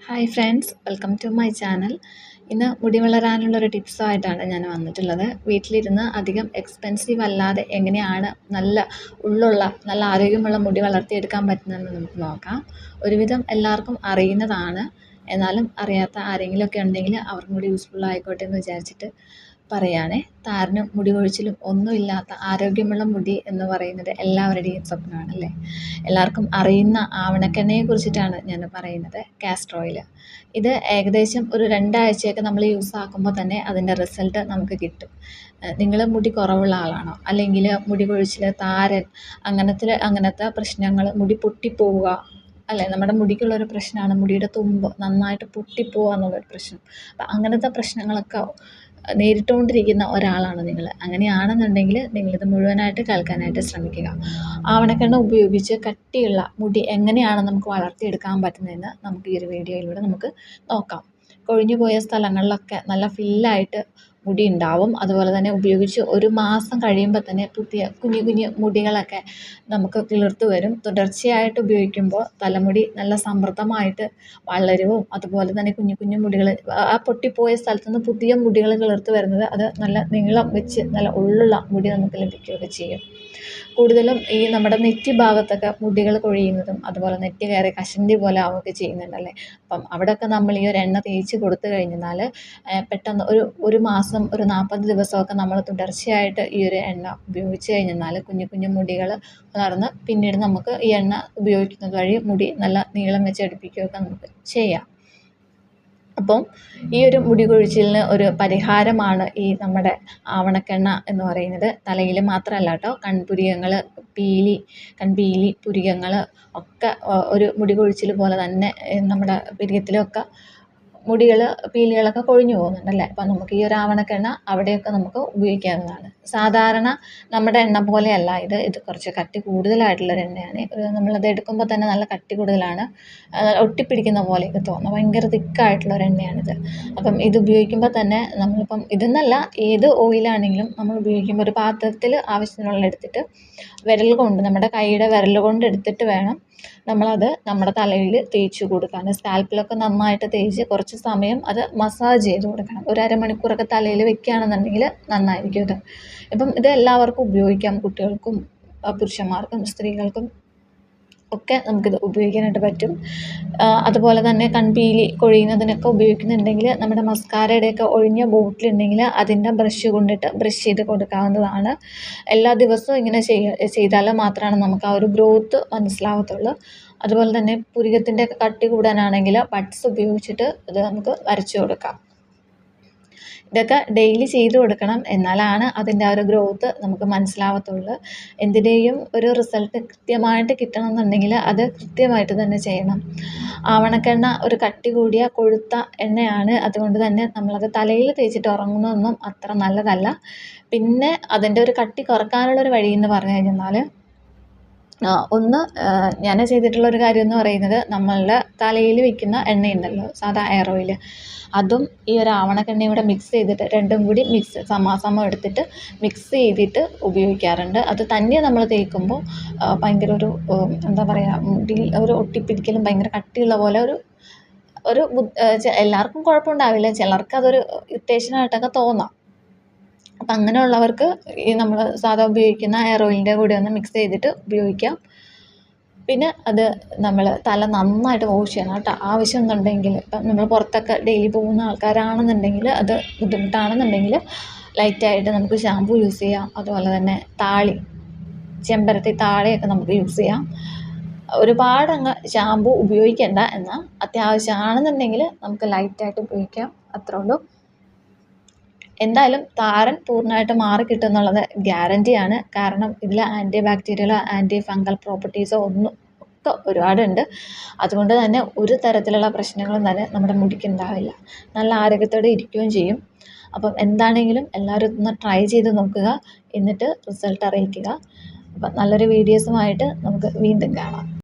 Hi friends welcome to my channel ഇന്ന് മുടി വളരാനുള്ളൊരു ടിപ്സുമായിട്ടാണ് ഞാൻ വന്നിട്ടുള്ളത്. വീട്ടിലിരുന്ന് അധികം എക്സ്പെൻസീവ് അല്ലാതെ എങ്ങനെയാണ് നല്ല ഉള്ളുള്ള നല്ല ആരോഗ്യമുള്ള മുടി വളർത്തിയെടുക്കാൻ പറ്റുന്നതെന്ന് നമുക്ക് നോക്കാം. ഒരുവിധം എല്ലാവർക്കും അറിയുന്നതാണ്. എന്നാലും അറിയാത്ത ആരെങ്കിലുമൊക്കെ ഉണ്ടെങ്കിൽ അവർക്കും കൂടി യൂസ്ഫുൾ ആയിക്കോട്ടെ എന്ന് വിചാരിച്ചിട്ട് പറയുകയാണേ താരനും മുടി കൊഴിച്ചിലും ഒന്നുമില്ലാത്ത ആരോഗ്യമുള്ള മുടി എന്ന് പറയുന്നത് എല്ലാവരുടെയും സ്വപ്നമാണല്ലേ എല്ലാവർക്കും അറിയുന്ന ആവണക്കെണ്ണയെ കുറിച്ചിട്ടാണ് ഞാൻ പറയുന്നത് കാസ്റ്റർ ഓയിൽ. ഇത് ഏകദേശം ഒരു രണ്ടാഴ്ചയൊക്കെ നമ്മൾ യൂസ് ആക്കുമ്പോൾ തന്നെ അതിന്റെ റിസൾട്ട് നമുക്ക് കിട്ടും. നിങ്ങൾ മുടി കുറവുള്ള ആളാണോ? അല്ലെങ്കിൽ മുടി കൊഴിച്ചിൽ താരൻ അങ്ങനത്തെ അങ്ങനത്തെ പ്രശ്നങ്ങൾ മുടി പൊട്ടിപ്പോവുക അല്ലേ? നമ്മുടെ മുടിക്കുള്ളൊരു പ്രശ്നമാണ് മുടിയുടെ തുമ്പ് നന്നായിട്ട് പൊട്ടിപ്പോവുക എന്നുള്ളൊരു പ്രശ്നം. അപ്പം അങ്ങനത്തെ പ്രശ്നങ്ങളൊക്കെ നേരിട്ടുകൊണ്ടിരിക്കുന്ന ഒരാളാണ് നിങ്ങൾ. അങ്ങനെയാണെന്നുണ്ടെങ്കിൽ നിങ്ങളിത് മുഴുവനായിട്ട് കേൾക്കാനായിട്ട് ശ്രമിക്കുക. ആവണക്കെണ്ണ ഉപയോഗിച്ച് കട്ടിയുള്ള മുടി എങ്ങനെയാണ് നമുക്ക് വളർത്തിയെടുക്കാൻ പറ്റുന്നതെന്ന് നമുക്ക് ഈ ഒരു വീഡിയോയിലൂടെ നമുക്ക് നോക്കാം. കൊഴിഞ്ഞു പോയ സ്ഥലങ്ങളിലൊക്കെ നല്ല ഫില്ലായിട്ട് മുടി ഉണ്ടാവും അതുപോലെ തന്നെ ഉപയോഗിച്ച് ഒരു മാസം കഴിയുമ്പോൾ തന്നെ പുതിയ കുഞ്ഞു കുഞ്ഞു മുടികളൊക്കെ നമുക്ക് കിളിർത്ത് വരും. തുടർച്ചയായിട്ട് ഉപയോഗിക്കുമ്പോൾ തലമുടി നല്ല സമൃദ്ധമായിട്ട് വളരും അതുപോലെ തന്നെ കുഞ്ഞു കുഞ്ഞു മുടികൾ ആ പൊട്ടിപ്പോയ സ്ഥലത്ത് നിന്ന് പുതിയ മുടികൾ കിളിർത്ത് വരുന്നത് അത് നല്ല നീളം വെച്ച് നല്ല ഉള്ളുള്ള മുടി നമുക്ക് ലഭിക്കുകയൊക്കെ ചെയ്യും. കൂടുതലും ഈ നമ്മുടെ നെറ്റി ഭാഗത്തൊക്കെ മുടികൾ കൊഴിയുന്നതും അതുപോലെ നെറ്റി കയറി കഷണ്ടി പോലെ ആവുകയൊക്കെ ചെയ്യുന്നുണ്ടല്ലേ? അപ്പം അവിടെയൊക്കെ നമ്മൾ ഈ ഒരു എണ്ണ തേച്ച് കൊടുത്തു കഴിഞ്ഞാൽ പെട്ടെന്ന് ഒരു ഒരു മാസം ഒരു നാൽപ്പത് ദിവസമൊക്കെ നമ്മൾ തുടർച്ചയായിട്ട് ഈ ഒരു എണ്ണ ഉപയോഗിച്ച് കഴിഞ്ഞാൽ കുഞ്ഞു കുഞ്ഞു മുടികൾ വളർന്ന് പിന്നീട് നമുക്ക് ഈ എണ്ണ ഉപയോഗിക്കുന്നത് വഴി മുടി നല്ല നീളം വെച്ച് അടുപ്പിക്കുകയൊക്കെ നമുക്ക് ചെയ്യാം. അപ്പം ഈ ഒരു മുടി കൊഴിച്ചിലിന് ഒരു പരിഹാരമാണ് ഈ നമ്മുടെ ആവണക്കെണ്ണ എന്ന് പറയുന്നത്. തലയിൽ മാത്രമല്ല കേട്ടോ കൺപുരികങ്ങൾ പീലി കൺപീലി പുരികങ്ങൾ ഒക്കെ ഒരു മുടി കൊഴിച്ചിൽ പോലെ തന്നെ നമ്മുടെ പുരികത്തിലൊക്കെ മുടികൾ പീലികളൊക്കെ കൊഴിഞ്ഞു പോകുന്നുണ്ടല്ലേ അപ്പം നമുക്ക് ഈ ഒരു ആവണക്കെണ്ണ അവിടെയൊക്കെ നമുക്ക് ഉപയോഗിക്കാവുന്നതാണ്. സാധാരണ നമ്മുടെ എണ്ണ പോലെയല്ല ഇത്. ഇത് കുറച്ച് കട്ടി കൂടുതലായിട്ടുള്ളൊരു എണ്ണയാണ്. നമ്മളത് എടുക്കുമ്പോൾ തന്നെ നല്ല കട്ടി കൂടുതലാണ്. ഒട്ടിപ്പിടിക്കുന്ന പോലെയൊക്കെ തോന്നുന്നു. ഭയങ്കര തിക്കായിട്ടുള്ളൊരു എണ്ണയാണിത്. അപ്പം ഇത് ഉപയോഗിക്കുമ്പോൾ തന്നെ നമ്മളിപ്പം ഇതെന്നല്ല ഏത് ഓയിലാണെങ്കിലും നമ്മൾ ഉപയോഗിക്കുമ്പോൾ ഒരു പാത്രത്തിൽ ആവശ്യത്തിനുള്ള എടുത്തിട്ട് വിരൽ കൊണ്ട് നമ്മുടെ കൈയുടെ വിരൽ കൊണ്ട് എടുത്തിട്ട് വേണം നമ്മളത് നമ്മുടെ തലയിൽ തേച്ച് കൊടുക്കണം. സ്കാൽപ്പിലൊക്കെ നന്നായിട്ട് തേച്ച് കുറച്ച് സമയം അത് മസാജ് ചെയ്ത് കൊടുക്കണം. ഒരു അരമണിക്കൂറൊക്കെ തലയിൽ വെക്കുകയാണെന്നുണ്ടെങ്കിൽ നന്നായിരിക്കും ഇത്. ഇപ്പം ഇത് എല്ലാവർക്കും ഉപയോഗിക്കാം. കുട്ടികൾക്കും പുരുഷന്മാർക്കും സ്ത്രീകൾക്കും ഒക്കെ നമുക്കിത് ഉപയോഗിക്കാനായിട്ട് പറ്റും. അതുപോലെ തന്നെ കൺപീലി കൊഴിയുന്നതിനൊക്കെ ഉപയോഗിക്കുന്നുണ്ടെങ്കിൽ നമ്മുടെ മസ്കാരയുടെയൊക്കെ ഒഴിഞ്ഞ ബോട്ടിലുണ്ടെങ്കിൽ അതിന്റെ ബ്രഷ് കൊണ്ടിട്ട് ബ്രഷ് ചെയ്ത് കൊടുക്കാവുന്നതാണ്. എല്ലാ ദിവസവും ഇങ്ങനെ ചെയ്താൽ മാത്രമാണ് നമുക്ക് ആ ഒരു ഗ്രോത്ത് മനസ്സിലാവത്തുള്ളൂ. അതുപോലെ തന്നെ പുരികത്തിന്റെ കട്ടി കൂടാനാണെങ്കിൽ പട്സ് ഉപയോഗിച്ചിട്ട് ഇത് നമുക്ക് വരച്ച് കൊടുക്കാം. ഇതൊക്കെ ഡെയിലി ചെയ്ത് കൊടുക്കണം. എന്നാലാണ് അതിന്റെ ആ ഒരു ഗ്രോത്ത് നമുക്ക് മനസ്സിലാവത്തുള്ളൂ. എന്തിന്റെയും ഒരു റിസൾട്ട് കൃത്യമായിട്ട് കിട്ടണമെന്നുണ്ടെങ്കിൽ അത് കൃത്യമായിട്ട് തന്നെ ചെയ്യണം. ആവണക്കെണ്ണ ഒരു കട്ടി കൂടിയ കൊഴുത്ത എണ്ണയാണ്. അതുകൊണ്ട് തന്നെ നമ്മളത് തലയിൽ തേച്ചിട്ട് ഉറങ്ങുന്നതൊന്നും അത്ര നല്ലതല്ല. പിന്നെ അതിന്റെ ഒരു കട്ടി കുറക്കാനുള്ള ഒരു വഴി എന്ന് പറഞ്ഞു കഴിഞ്ഞാൽ ഒന്ന് ഞാൻ ചെയ്തിട്ടുള്ള ഒരു കാര്യം എന്ന് പറയുന്നത് നമ്മളുടെ തലയിൽ വയ്ക്കുന്ന എണ്ണയുണ്ടല്ലോ സാധാ എയർ ഓയിൽ അതും ഈ ഒരു ആവണക്കെണ്ണയും കൂടെ മിക്സ് ചെയ്തിട്ട് രണ്ടും കൂടി മിക്സ് സമാസമം എടുത്തിട്ട് മിക്സ് ചെയ്തിട്ട് ഉപയോഗിക്കാറുണ്ട്. അത് തന്നെ നമ്മൾ തേക്കുമ്പോൾ ഭയങ്കര ഒരു എന്താ പറയുക മുടി ഒരു ഒട്ടിപ്പിടിക്കലും ഭയങ്കര കട്ടിയുള്ള പോലെ ഒരു ഒരു എല്ലാവർക്കും കുഴപ്പമുണ്ടാവില്ല. ചിലർക്ക് അതൊരു ഇറിറ്റേഷനായിട്ടൊക്കെ തോന്നാം. അപ്പം അങ്ങനെയുള്ളവർക്ക് ഈ നമ്മൾ സാധാ ഉപയോഗിക്കുന്ന ഹെയർ ഓയിലിന്റെ കൂടെ ഒന്ന് മിക്സ് ചെയ്തിട്ട് ഉപയോഗിക്കാം. പിന്നെ അത് നമ്മൾ തല നന്നായിട്ട് വാഷ് ചെയ്യണം കേട്ടോ. ആവശ്യം എന്നുണ്ടെങ്കിൽ ഇപ്പം നമ്മൾ പുറത്തൊക്കെ ഡെയിലി പോകുന്ന ആൾക്കാരാണെന്നുണ്ടെങ്കിൽ അത് ബുദ്ധിമുട്ടാണെന്നുണ്ടെങ്കിൽ ലൈറ്റായിട്ട് നമുക്ക് ഷാമ്പു യൂസ് ചെയ്യാം. അതുപോലെ തന്നെ താളി ചെമ്പരത്തി താളിയൊക്കെ നമുക്ക് യൂസ് ചെയ്യാം. ഒരുപാട് അങ്ങ് ഷാമ്പു ഉപയോഗിക്കേണ്ട. എന്നാൽ അത്യാവശ്യമാണെന്നുണ്ടെങ്കിൽ നമുക്ക് ലൈറ്റായിട്ട് ഉപയോഗിക്കാം. അത്രേ ഉള്ളൂ. എന്തായാലും താരൻ പൂർണമായിട്ട് മാറി കിട്ടും എന്നുള്ളത് ഗ്യാരന്റിയാണ് കാരണം ഇതിൽ ആന്റി ബാക്ടീരിയലോ ആന്റി ഫംഗൽ പ്രോപ്പർട്ടീസോ ഒന്നും ഒക്കെ ഒരുപാടുണ്ട്. അതുകൊണ്ട് തന്നെ ഒരു തരത്തിലുള്ള പ്രശ്നങ്ങളും തന്നെ നമ്മുടെ മുടിക്ക് ഉണ്ടാവില്ല. നല്ല ആരോഗ്യത്തോടെ ഇരിക്കുകയും ചെയ്യും. അപ്പം എന്താണെങ്കിലും എല്ലാവരും ഒന്ന് ട്രൈ ചെയ്ത് നോക്കുക. എന്നിട്ട് റിസൾട്ട് അറിയിക്കുക. അപ്പം നല്ലൊരു വീഡിയോസുമായിട്ട് നമുക്ക് വീണ്ടും കാണാം.